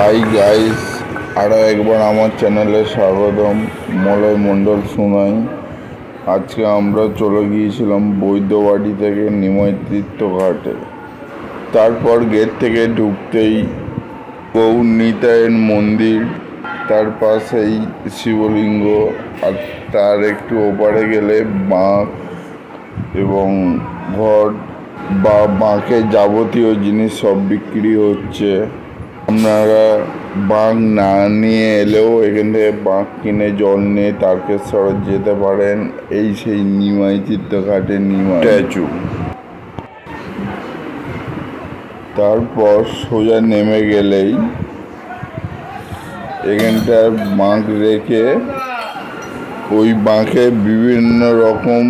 Hi guys আরও একবার আমার চ্যানেলে স্বাগতম। মলয় মণ্ডল শোনাই। আজকে আমরা চলে গিয়েছিলাম বৈদ্যবাড়ি থেকে নিময় ঘাটে। তারপর গেট থেকে ঢুকতেই গৌরনীতায়ের মন্দির, তার পাশেই শিবলিঙ্গ, আর তার একটু ওপারে গেলে বাঁক এবং ঘট বা বাঁকের যাবতীয় জিনিস সব বিক্রি হচ্ছে। আপনারা বাঁক না নিয়ে এলেও এখান থেকে বাঁক কিনে জল নিয়ে তারকেশ্বর যেতে পারেন। এই সেই নিমাই চিত্রঘাটের নিমাই। স্ট্যাচু। তারপর সোজা নেমে গেলেই এখানটার বাঁক রেখে ওই বাঁকে বিভিন্ন রকম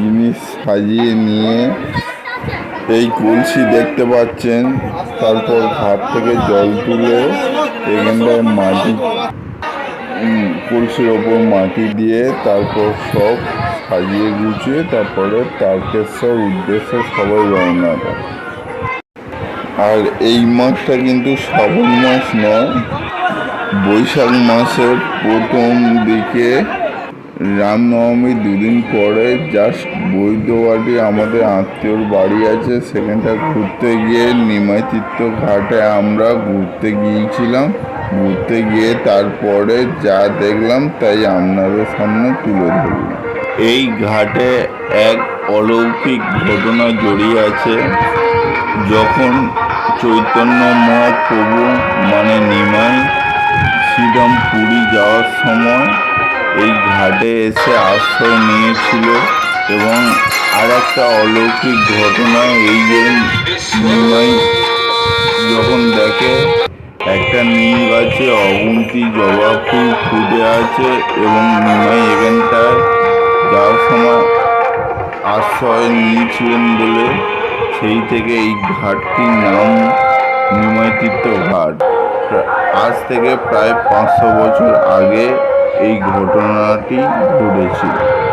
জিনিস সাজিয়ে নিয়ে এই কলসি দেখতে পাচ্ছেন। তারপর ঘাট থেকে জল তুলে এখানটায় মাটি কলসির ওপর মাটি দিয়ে তারপর সব সাজিয়ে গুছিয়ে তারপরে তারকেশ্বর উদ্দেশ্যে সবাই রওনা দেয় আর এই মাসটা কিন্তু শ্রাবণ মাস নয়, বৈশাখ মাসের প্রথম দিকে রামনবমী দুদিন পরে জাস্ট বৈদ্যবাড়ি আমাদের আত্মীয়র বাড়ি আছে, সেখানটা ঘুরতে গিয়ে নিমাইতীর্থ ঘাটে আমরা ঘুরতে গিয়েছিলাম। ঘুরতে গিয়ে তারপরে যা দেখলাম তাই আপনাদের সামনে তুলে ধরলাম। এই ঘাটে এক অলৌকিক ঘটনা জড়িয়ে আছে। যখন চৈতন্য মহাপ্রভু মানে নিমাই শ্রীরাম পুরী যাওয়ার সময় এই ঘাটে এসে আশ্রয় নিয়েছিল এবং আর একটা অলৌকিক ঘটনা এই যে যখন দেখে, একটা নিম গাছে অগুন্তি জবা ফুল ফুটে আছে এবং নিমাই এখানটায় যাওয়ার সময় আশ্রয় নিয়েছিলেন বলে সেই থেকে এই ঘাটটির নাম নিমাইতীর্থ ঘাট। আজ থেকে প্রায় পাঁচশো বছর আগে এই ঘটনাটি ঘটেছিল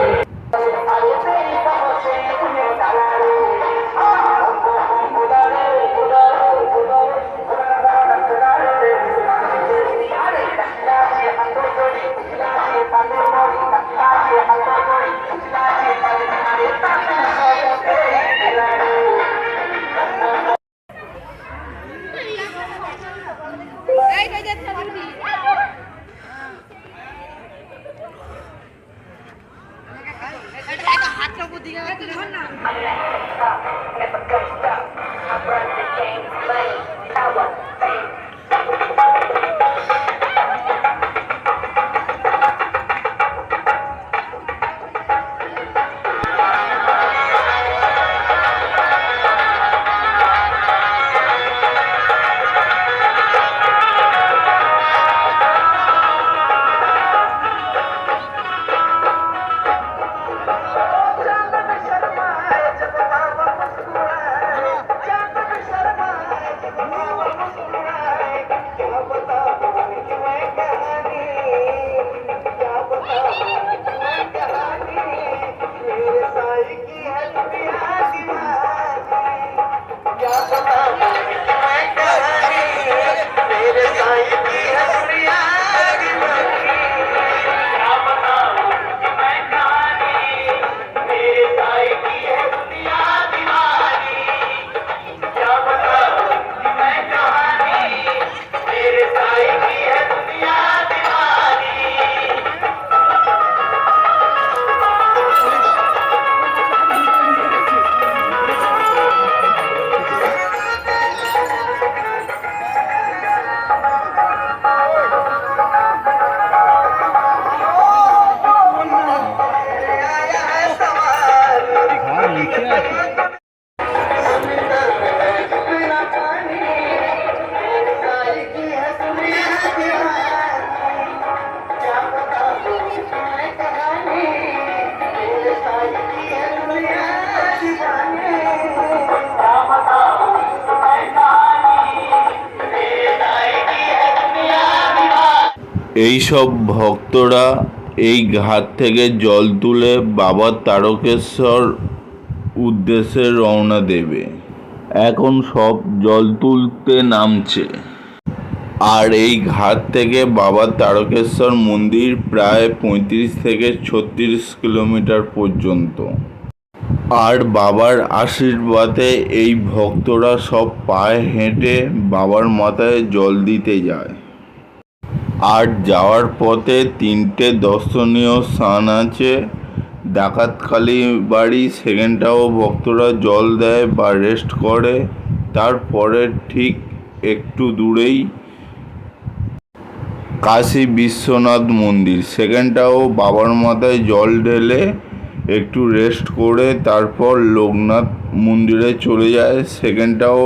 এইসব ভক্তরা এই ঘাট থেকে জল তুলে বাবার তারকেশ্বর উদ্দেশ্যে রওনা দেবে। এখন সব জল তুলতে নামছে। আর এই ঘাট থেকে বাবা তারকেশ্বর মন্দির প্রায় পঁয়ত্রিশ থেকে ছত্রিশ কিলোমিটার পর্যন্ত। আর বাবার আশীর্বাদে এই ভক্তরা সব পায়ে হেঁটে বাবার মাথায় জল দিতে যায়। আর যাওয়ার পথে তিনটে দর্শনীয় স্থান আছে। ডাকাতকালী বাড়ি সেখানটাও ভক্তরা জল দেয় বা রেস্ট করে। তারপরে ঠিক একটু দূরেই কাশী বিশ্বনাথ মন্দির। সেখানটাও বাবার মাথায় জল ঢেলে একটু রেস্ট করে তারপর লোকনাথ মন্দিরে চলে যায়। সেখানটাও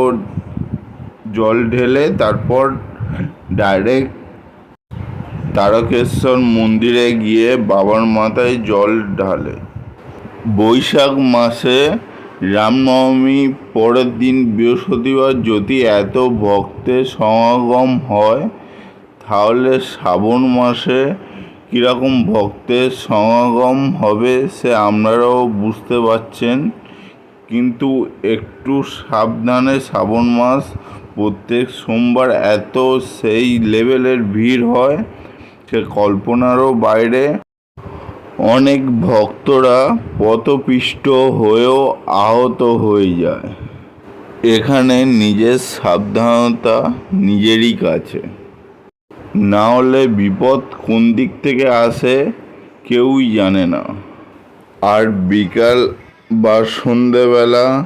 জল ঢেলে তারপর ডাইরেক্ট তারকেশ্বর মন্দিরে গিয়ে বাবার মাথায় জল ঢালে। বৈশাখ মাসে রামনবমী পরের দিন বৃহস্পতিবার যদি এত ভক্তের সমাগম হয়, তাহলে শ্রাবণ মাসে কীরকম ভক্তের সমাগম হবে সে আপনারাও বুঝতে পারছেন। কিন্তু একটু সাবধানে শ্রাবণ মাস প্রত্যেক সোমবার এত সেই লেভেলের ভিড় হয় সে কল্পনারও বাইরে অনেক ভক্তরা পথপিষ্ট হয়েও আহত হয়ে যায়। এখানে নিজের সাবধানতা নিজেরই কাছে। না হলে বিপদ কোন দিক থেকে আসে কেউই জানে না। আর বিকাল বা সন্ধেবেলা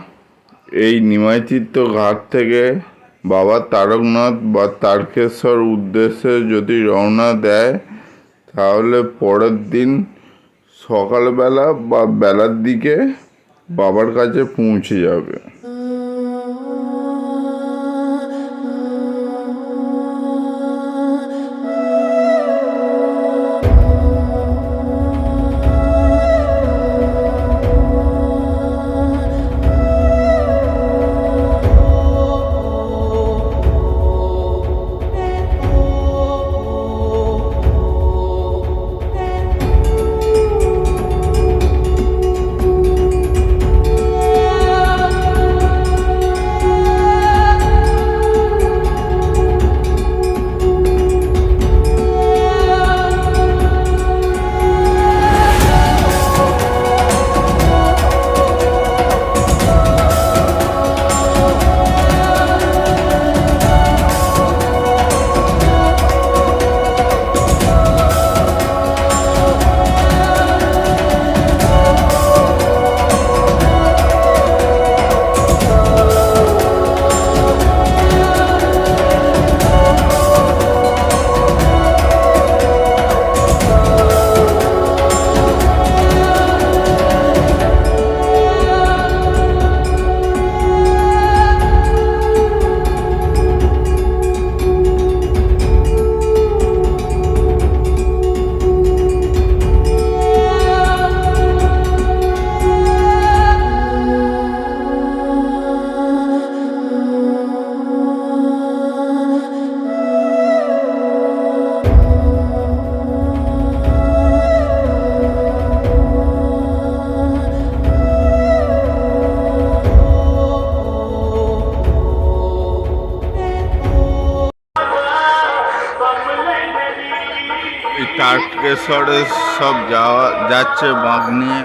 এই নিমাইতীর্থ ঘাট থেকে বাবা তারকনাথ বা তারকেশ্বর উদ্দেশ্যে যদি রওনা দেয়, তাহলে পরের দিন সকালবেলা বা বেলার দিকে বাবার কাছে পৌঁছে যাবে। এই সব যাওয়া যাচ্ছে বাঁক নিয়ে।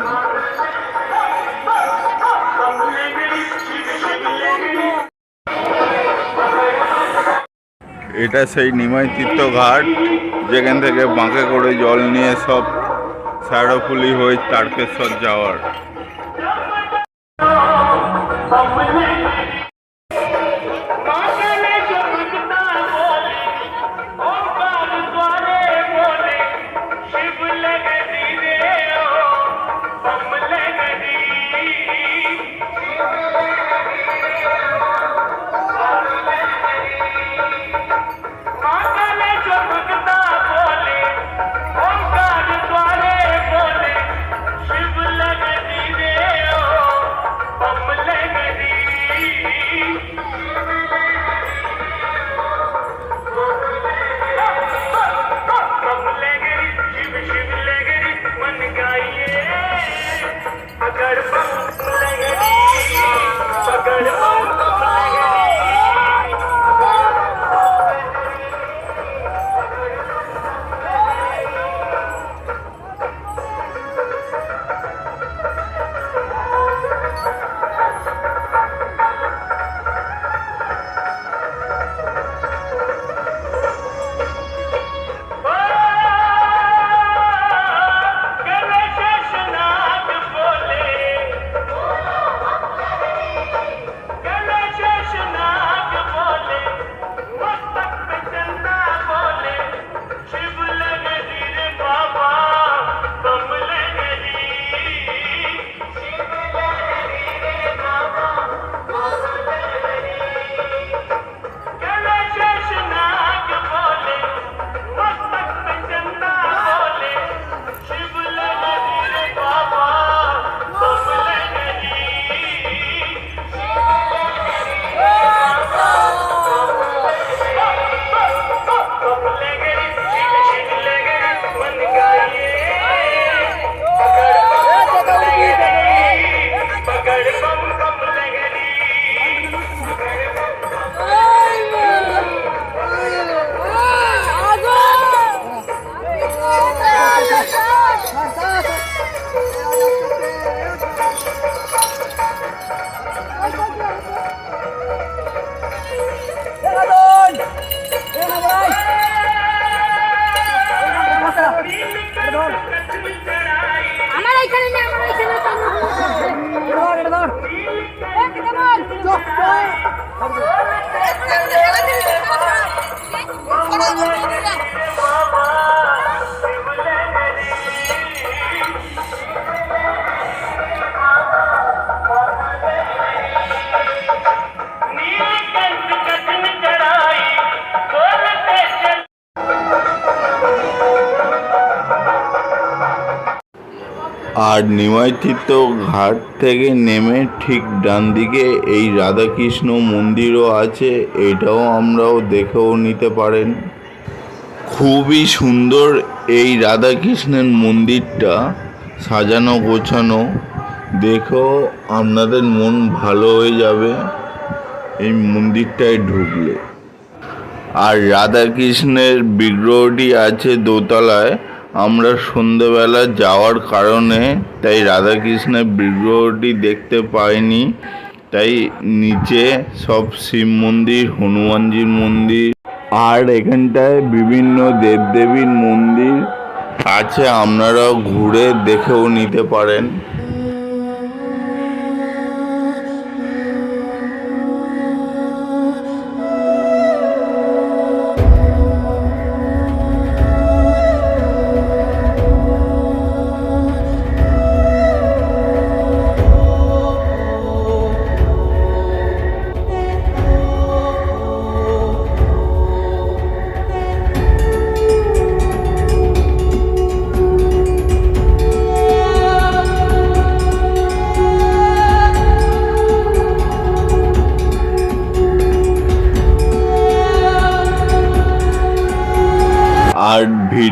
এটা সেই নিমাইতীর্থ ঘাট, যেখান থেকে বাঁকে করে জল নিয়ে সব সারফুলি হয়ে তারকেশ্বর যাওয়ার। আর নিমাইতীর্থ ঘাট থেকে নেমে ঠিক ডান দিকে এই রাধাকৃষ্ণ মন্দিরও আছে, এটাও আমরাও দেখেও নিতে পারেন। খুবই সুন্দর এই রাধাকৃষ্ণের মন্দিরটা, সাজানো গোছানো। দেখেও আপনাদের মন ভালো হয়ে যাবে এই মন্দিরটায় ঢুকলে। আর রাধাকৃষ্ণের বিগ্রহটি আছে দোতলায় আমরা সন্ধেবেলা যাওয়ার কারণে তাই রাধাকৃষ্ণের বিগ্রহটি দেখতে পাইনি। তাই নিচে সব শিব মন্দির, হনুমানজির মন্দির আর এখানটায় বিভিন্ন দেবদেবীর মন্দির আছে। আপনারাও ঘুরে দেখেও নিতে পারেন।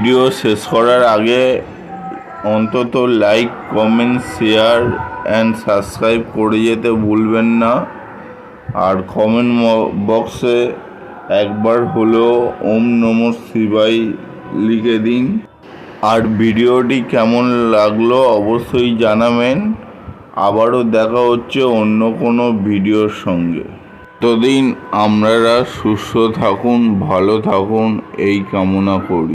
ভিডিও শেষ করার আগে অন্তত like, comment, share and subscribe করে যেতে ভুলবেন না। আর কমেন্ট বক্সে একবার হলেও ওম নম শিবাই লিখে দিন। আর ভিডিওটি কেমন লাগল অবশ্যই জানাবেন। আবারও দেখা হচ্ছে অন্য কোনো ভিডিওর সঙ্গে। ততদিন আপনারা সুস্থ থাকুন, ভালো থাকুন, এই কামনা করি।